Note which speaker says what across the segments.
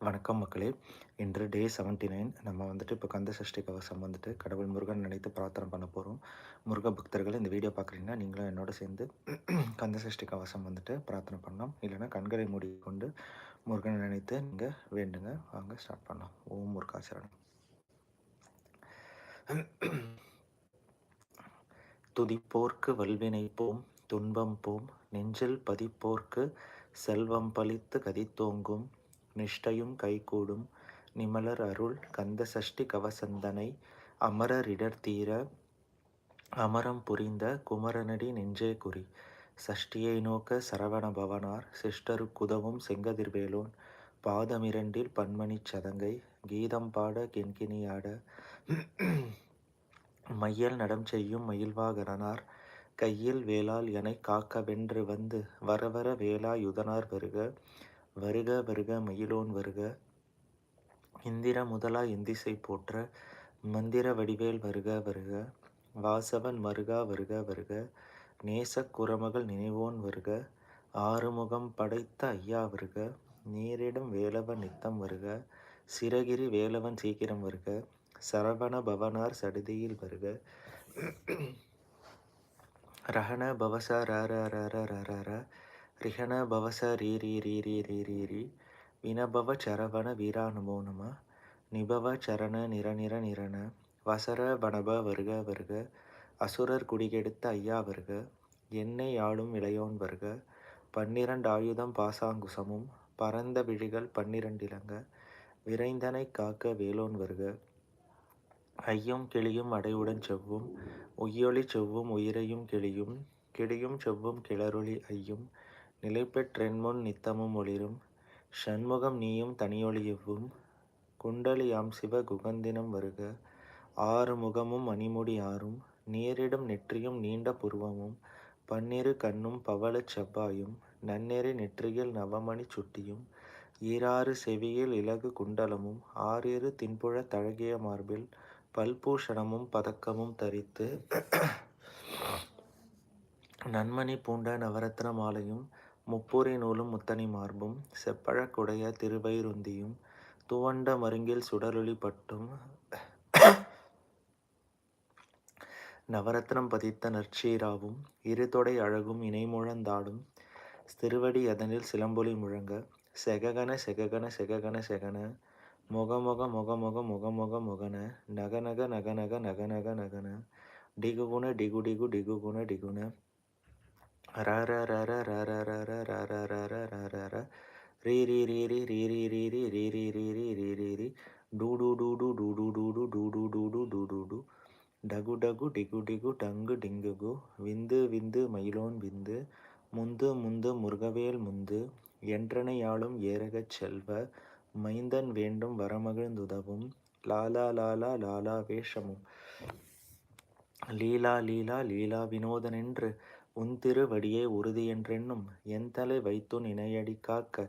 Speaker 1: வணக்கம் மக்களே. இன்று டே செவன்ட்டி நைன் நம்ம வந்துட்டு இப்போ கந்த சஷ்டி கவசம் வந்துட்டு கடவுள் முருகன் நினைத்து பிரார்த்தனை பண்ண போகிறோம் முருக பக்தர்கள் இந்த வீடியோ பார்க்குறீங்கன்னா நீங்களும் என்னோட சேர்ந்து கந்த சஷ்டி கவசம் வந்துட்டு பிரார்த்தனை பண்ணலாம். இல்லைன்னா கண்களை மூடிக்கொண்டு முருகனை நினைத்து நீங்கள் வேண்டுங்க. வாங்க ஸ்டார்ட் பண்ணலாம். ஓம் முருகாசரணம். துதிப்போர்க்கு வல்வினை போம் துன்பம் போம். நெஞ்சில் பதிப்போர்க்கு செல்வம் பழித்து கதித்தோங்கும். நிஷ்டையும் கைகூடும் நிமலர் அருள் கந்த சஷ்டி கவசந்தனை அமரரிடர் தீர அமரம் புரிந்த குமரனடி நெஞ்சே குறி. சஷ்டியை நோக்க சரவண பவனார் சிஷ்டருக்குதவும் செங்கதிர்வேலோன் பாதமிரண்டில் பன்மணிச் சதங்கை கீதம் பாட கெண்கினியாட மையல் நடம் செய்யும் மயில்வாகரனார் கையில் வேளால் எனை காக்க வென்று வந்து வரவர வேலா யுதனார் வருக வருக வருக மயிலோன் வருக. இந்திர முதலா இந்திசை போற்ற மந்திர வடிவேல் வருக வருக. வாசவன் மருகா வருக வருக. நேசக் குரமகள் நினைவோன் வருக. ஆறுமுகம் படைத்த ஐயா வருக. நேரிடம் வேலவன் நித்தம் வருக. சிறகிரி வேலவன் சீக்கிரம் வருக. சரவண பவனார் சடுதியில் வருக. ரஹண பவச ர ர ர ர ர ர ர. ரிஹண பவச ரீ ரீ ரீ ரீ ரீ ரீ ரீ. வினபவ சரவண வீரா நமோ நம. நிபவ சரண நிர நிர நிரண. வசர வனப வருக வருக. அசுரர் குடிகெடுத்த ஐயா வருக. என்னை ஆளும் இளையோன் வருக. பன்னிரண்டு ஆயுதம் பாசாங்குசமும் பரந்த விழிகள் பன்னிரண்டிலங்க விரைந்தனை காக்க வேலோன் வருக. ஐயும் கிளியும் அடையுடன் செவ்வும் உய்யொளி செவ்வும் உயிரையும் கிளியும் கிளியும் செவ்வும் கிளறொளி ஐயும் நிலைபெற்றென்முன் நித்தமும் ஒளிரும். ஷண்முகம் நீயும் தனியொளியவும் குண்டலியாம் சிவ குகந்தினம் வருக. ஆறு முகமும் மணிமுடி ஆறும். நீரிடும் நெற்றியும் நீண்ட புருவமும். பன்னிரு கண்ணும் பவளச் செவ்வாயும். நன்னெறி நெற்றியில் நவமணி சுட்டியும். ஈராறு செவியில் இலகு குண்டலமும். ஆறிரு தின்புழ தழகிய மார்பில். பல்பூஷணமும் பதக்கமும் தரித்து. நன்மணி பூண்ட நவரத்ன மாலையும். முப்பூரி நூலும் முத்தனி மார்பும் செப்பழக்குடைய திருவைருந்தியும் துவண்ட மருங்கில் சுடரொளி பட்டும் நவரத்னம் பதித்த நற்சீராவும் இருதொடை அழகும் இணைமுழந்தாடும் திருவடி அதனில் சிலம்பொலி முழங்க செககன செககன செககன செகன முகமுக முகமுக முகமுக முகன நகநக நகநக நகநக நகன டிகுகுண டிகு டிகு டிகுகுண டிகுண ரீ ரீ ரீ ரீ ரீ ரீ ரீ ரீ ரீ ரீ ரீ ரீ ரீ ரீ ரீ டூ டூ டூ டூ டூ டூ டூ டூ டூ டூ டூ டூ டூ டூ டூ டகு டகு டிகு டிகு டங்கு டிங்குகு விந்து விந்து மயிலோன் விந்து முந்து முந்து முருகவேல் முந்து என்றனையாளும் ஏறகச் செல்வ மைந்தன் வேண்டும் வரமகிழ்ந்துதவும் லாலா லாலா லாலா வேஷமும் லீலா லீலா லீலா வினோதனென்று உன் திருவடியே உறுதியென்றென்னும் என் தலை வைத்துன் இணையடி காக்க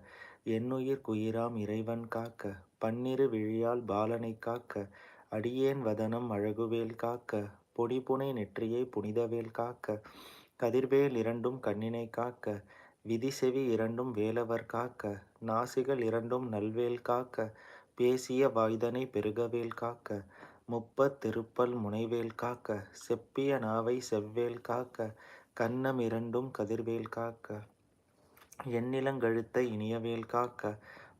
Speaker 1: என்னுயிர் குயிராம் இறைவன் காக்க பன்னிரு விழியால் பாலனை காக்க அடியேன் வதனம் அழகுவேல் காக்க பொடிபுனை நெற்றியை புனிதவேல் காக்க கதிர்வேல் இரண்டும் கண்ணினை காக்க விதி செவி இரண்டும் வேலவர் காக்க நாசிகள் இரண்டும் நல்வேல் காக்க பேசிய வாய்தனை பெருகவேல் காக்க முப்பத் திருப்பல் முனைவேல் காக்க செப்பிய நாவை செவ்வேல் காக்க கன்னம் இரண்டும் கதிர்வேல் காக்க. எண்ணிலங்கழுத்த இனியவேல் காக்க.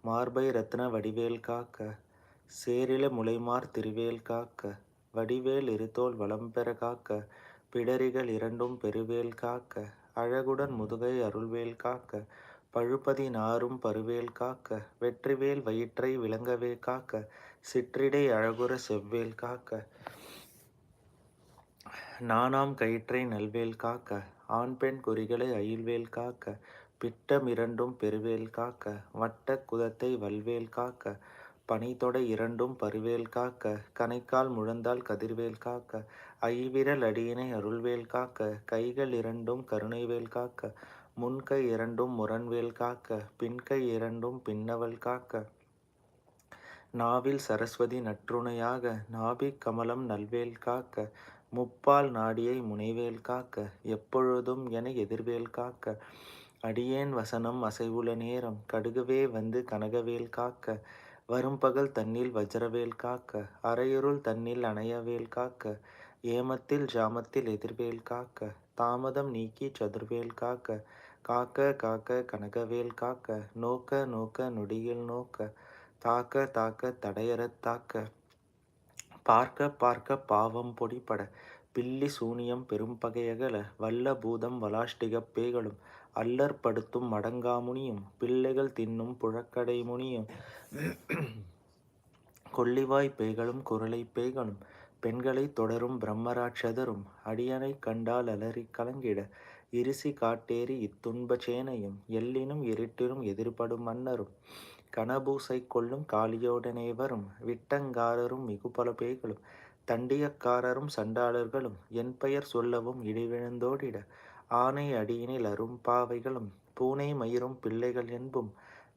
Speaker 1: மார்பை ரத்ன வடிவேல் காக்க. சேரில முளைமார் திருவேல் காக்க. வடிவேல் இருத்தோல் வளம்பெற காக்க. பிடரிகள் இரண்டும் பெருவேல் காக்க. அழகுடன் முதுகை அருள்வேல் காக்க. பழுப்பதி நாரும் பருவேல் காக்க. வெற்றிவேல் வயிற்றை விளங்கவே காக்க. சிற்றிடை அழகுற செவ்வேல் காக்க. நானாம் கயிற்றை நல்வேல் காக்க ஆண் பெண் குறிகளை அயில்வேல் காக்க பிட்டம் இரண்டும் பெருவேல் காக்க வட்ட குதத்தை வல்வேல் காக்க பனித்தொடை இரண்டும் பருவேல் காக்க கணைக்கால் முழந்தால் கதிர்வேல் காக்க ஐவிரல் அடியினை அருள்வேல் காக்க கைகள் இரண்டும் கருணைவேல் காக்க முன்கை இரண்டும் முரண்வேல் காக்க பின்கை இரண்டும் பின்னவல் காக்க. நாவில் சரஸ்வதி நற்றுணையாக நாபிக் கமலம் நல்வேல் காக்க முப்பால் நாடியை முனைவேல் காக்க எப்பொழுதும் என எதிர்வேல் காக்க. அடியேன் வசனம் அசைவுள்ள நேரம் கடுகவே வந்து கனகவேல் காக்க. வரும்பகல் தன்னில் வஜ்ரவேல் காக்க அரையுருள் தன்னில் அணையவேல் காக்க. ஏமத்தில் ஜாமத்தில் எதிர்வேல் காக்க தாமதம் நீக்கி சதுர்வேல் காக்க. காக்க காக்க கனகவேல் காக்க நோக்க நோக்க நொடியில் நோக்க. தாக்க தாக்க தடையறத் தாக்க. பார்க்க பார்க்க பாவம் பொடிபட பில்லி சூனியம் பெரும்பகையகல வல்ல பூதம் வலாஷ்டிகப் பேய்களும் அல்லற்படுத்தும் மடங்காமுனியும் பிள்ளைகள் தின்னும் புழக்கடை முனியும். கொள்ளிவாய் பேய்களும் குரலை பேய்களும் பெண்களை தொடரும் பிரம்மராட்சதரும் அடியனை கண்டால் அலறி கலங்கிட இருசி காட்டேறி இத்துன்ப சேனையும் எல்லினும் இருட்டிலும் எதிர்படும் மன்னரும் கனபூசை கொள்ளும் காளியோடனே வரும் விட்டங்காரரும் மிகுபல பேய்களும் தண்டியக்காரரும் சண்டாளர்களும் என் பெயர் சொல்லவும் இடிவிழுந்தோடிட ஆனை அடியினில் அரும் பாவைகளும் பூனை மயிரும் பிள்ளைகள் என்பும்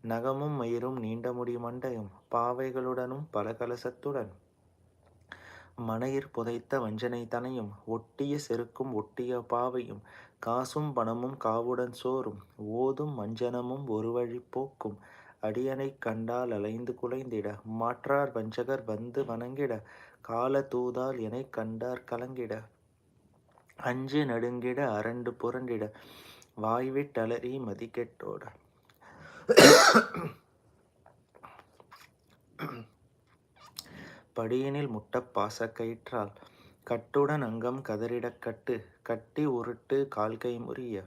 Speaker 1: நகமும் மயிரும் நீண்ட முடி மண்டையும் பாவைகளுடனும் பலகலசத்துடன் மனையிற் புதைத்த வஞ்சனை தனையும் ஒட்டிய செருக்கும் ஒட்டிய பாவையும் காசும் பணமும் காவுடன் சோறும் ஓதும் மஞ்சனமும் ஒரு வழி போக்கும். அடியனை கண்டால் அலைந்து குலைந்திட மாற்றார் வஞ்சகர் வந்து வணங்கிட கால தூதால் எனைக் கண்டார் கலங்கிட. அஞ்சு நடுங்கிட அரண்டு புரண்டிட வாய்விட்டலறி மதிக்கெட்டோட படியினில் முட்டப் பாசக்கயிற்றால் கட்டுடன் அங்கம் கதறிடக் கட்டு கட்டி உருட்டு கால்கை முறிய.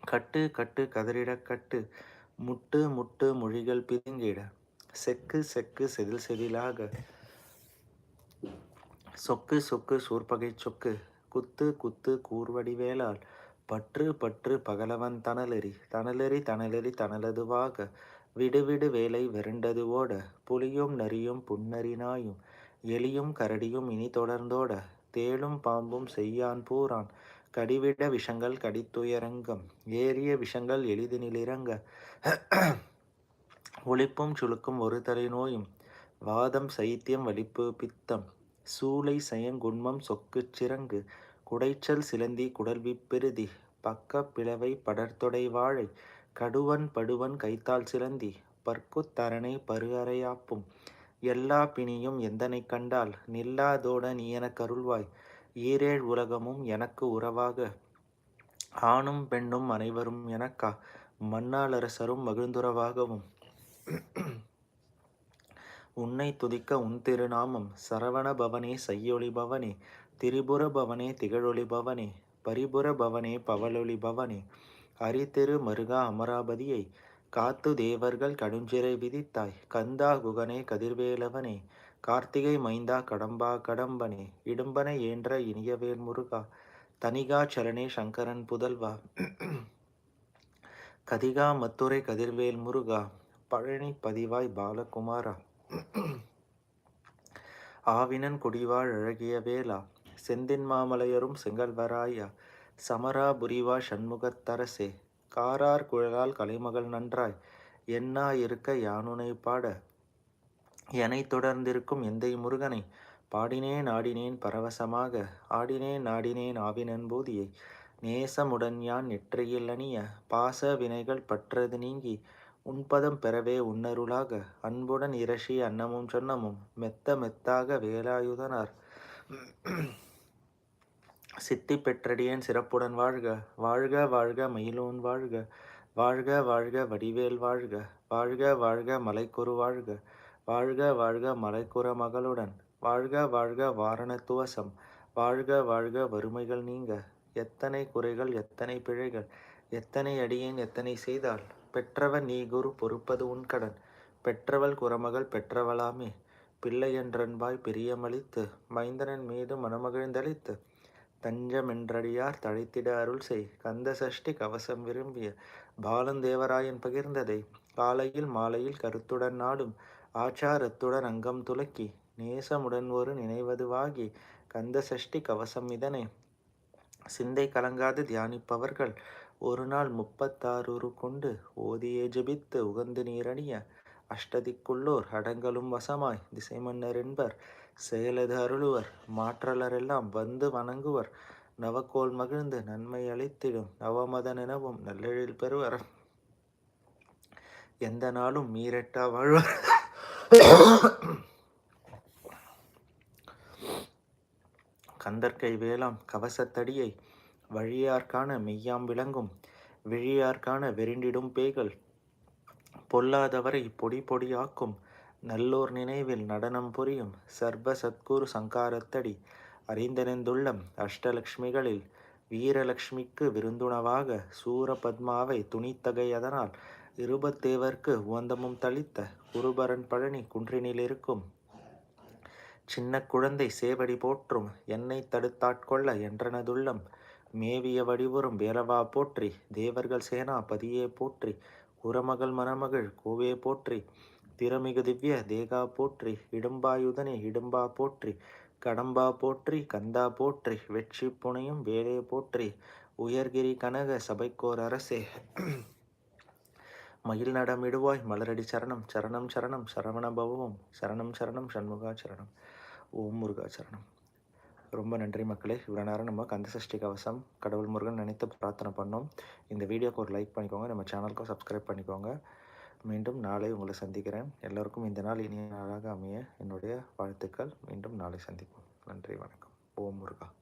Speaker 1: கட்டு கட்டு கதறிடக் கட்டு முட்டு முட்டு மொழிகள் பிதுங்கிட. செக்கு செக்கு செதில் செதிலாக. சொக்கு சொக்கு சூர்பகை சொக்கு குத்து குத்து கூர்வடிவேலால் பற்று பற்று பகலவன் தணலெறி தணலெறி தணலெறி தணலதுவாக. விடுவிடு வேலை விரண்டது ஓட புலியும் நரியும் புன்னறினாயும் எலியும் கரடியும் இனி தொடர்ந்தோட தேளும் பாம்பும் செய்யான் பூரான். கடிவிட விஷங்கள் கடித்துயரங்கம் ஏறிய விஷங்கள் எளிதினிலிறங்க ஒளிப்பும் சுழுக்கும் ஒரு தலை நோயும் வாதம் சைத்தியம் வலிப்பு பித்தம். சூளை சயங்குண்மம் சொக்குச் சிறங்கு குடைச்சல் சிலந்தி குடல்விப்பெருதி பக்க பிளவை படர்தொடை வாழை கடுவன் படுவன் கைத்தால் சிலந்தி பற்குத் தரணை எல்லா பிணியும் எந்தனைக் கண்டால்? நில்லாதோட நீ எனக் அருள்வாய் ஈரேழ் உலகமும் எனக்கு உறவாக. ஆணும் பெண்ணும் அனைவரும் எனக்கா? மண்ணாளரசரும் மகிழ்ந்துறவாகவும். உன்னை துதிக்க உன் திருநாமம். சரவண பவனே செய்யொளி பவனே. திரிபுர பவனே திகழொளி பவனே. பரிபுர பவனே பவலொளி பவனே. அரிதிரு மருகா அமராபதியை. காத்து தேவர்கள் கடுஞ்சிறை விதித்தாய். கந்தா குகனே கதிர்வேலவனே கார்த்திகை மைந்தா கடம்பா கடம்பனே இடும்பனை ஏன்ற இனியவேல் முருகா தனிகா சரணே சங்கரன் புதல்வா. கதிகா மத்துரை கதிர்வேல் முருகா பழனி பதிவாய் பாலகுமாரா. ஆவினன் குடிவாழ் அழகிய வேலா செந்தின் மாமலையரும் செங்கல்வராயா சமரா புரிவா சண்முகத்தரசே. காரார் குழலால் கலைமகள் நன்றாய். என்னா இருக்க யானுனை பாட? எனை தொடர்ந்திருக்கும் எந்தை முருகனை? பாடினேன் ஆடினேன் பரவசமாக. ஆடினேன் நாடினேன் ஆவினன் போதியை. நேசமுடன் யான் நெற்றியில் அணிய? பாச வினைகள் பற்றது நீங்கி. உன்பதம் பெறவே உன்னருளாக. அன்புடன் இரஷி அன்னமும் சொன்னமும். மெத்த மெத்தாக வேலாயுதனார். சித்தி பெற்றடியேன் சிறப்புடன் வாழ்க வாழ்க வாழ்க மயிலோன் வாழ்க. வாழ்க வாழ்க வடிவேல் வாழ்க. வாழ்க வாழ்க மலைக்குரு வாழ்க. வாழ்க வாழ்க மலைக்குற மகளுடன். வாழ்க வாழ்க வாரணத்துவசம் வாழ்க வாழ்க வறுமைகள் நீங்க. எத்தனை குறைகள் எத்தனை பிழைகள். எத்தனை அடியேன் எத்தனை செய்தால். பெற்றவன் நீ குரு பொறுப்பது உன் கடன். பெற்றவள் குறமகள் பெற்றவளாமே. பிள்ளை என்றன்பாய் பிரியமளித்து மைந்தனன் மீது மனமகிழ்ந்தளித்து தஞ்சமென்றடியார் தழைத்திட அருள் செய் கந்த சஷ்டி கவசம் விரும்பிய பாலந்தேவராயன் பகிர்ந்ததை காலையில் மாலையில் கருத்துடன் நாடும் ஆச்சாரத்துடன் அங்கம் துலக்கி நேசமுடன் ஒரு நினைவதுவாகி கந்த சஷ்டி கவசம் இதனை. சிந்தை கலங்காது தியானிப்பவர்கள். ஒரு நாள் முப்பத்தாறு கொண்டு ஓதியே ஜபித்து உகந்து நீரணிய. அஷ்டதிக்குள்ளோர் அடங்கலும் வசமாய். திசை மன்னர் என்பர். செயலது அருளுவர் மாற்றலரெல்லாம் வந்து வணங்குவர். நவக்கோள் மகிழ்ந்து நன்மை அளித்திடும் நவமத நினவும் நல்லெழில் பெறுவர். எந்த நாளும் மீரட்டா வாழ்வர். கந்தற்கை வேளாம் கவசத்தடியை வழியார்கான மெய்யாம் விளங்கும் விழியார்கான வெறிண்டிடும் பேய்கள். பொல்லாதவரை பொடி பொடியாக்கும் நல்லோர் நினைவில் நடனம் புரியும் சர்வ சத்குரு சங்காரத்தடி. அறிந்தறிந்துள்ளம் அஷ்டலக்ஷ்மிகளில் வீரலக்ஷ்மிக்கு விருந்துணவாக சூரபத்மாவை துணித்தகையதனால் இருபத்தேவர்க்கு உவந்தமும் தளித்த குருபரன் பழனி குன்றினில் இருக்கும். சின்ன குழந்தை சேவடி போற்றும் என்னை தடுத்தாட்கொள்ள என்றனதுள்ளம். மேவிய வடிவுறும் வேலவா போற்றி தேவர்கள் சேனா பதியே போற்றி குரமகள் மணமகள் கோவே போற்றி திறமிகு திவ்ய தேகா போற்றி இடும்பாயுதனே இடும்பா போற்றி கடம்பா போற்றி கந்தா போற்றி வெற்றி புனையும் வேலே போற்றி உயர்கிரி கனக சபைக்கோர் அரசே. மயில் நடமிடுவாய் மலரடி சரணம் சரணம் சரணம் சரவண பவமும் சரணம் சரணம் சண்முகா சரணம் ஓம் முருகா சரணம். ரொம்ப நன்றி மக்களே. இவ்வளோ நேரம் நம்ம கந்தசஷ்டி கவசம் கடவுள் முருகன் நினைத்து பிரார்த்தனை பண்ணோம். இந்த வீடியோக்கு ஒரு லைக் பண்ணிக்கோங்க. நம்ம சேனலுக்கும் சப்ஸ்கிரைப் பண்ணிக்கோங்க. மீண்டும் நாளை உங்களை சந்திக்கிறேன். எல்லோருக்கும் இந்த நாள் இனிய நாளாக அமைய என்னுடைய வாழ்த்துக்கள். மீண்டும் நாளை சந்திப்போம். நன்றி வணக்கம். ஓம் முருகா.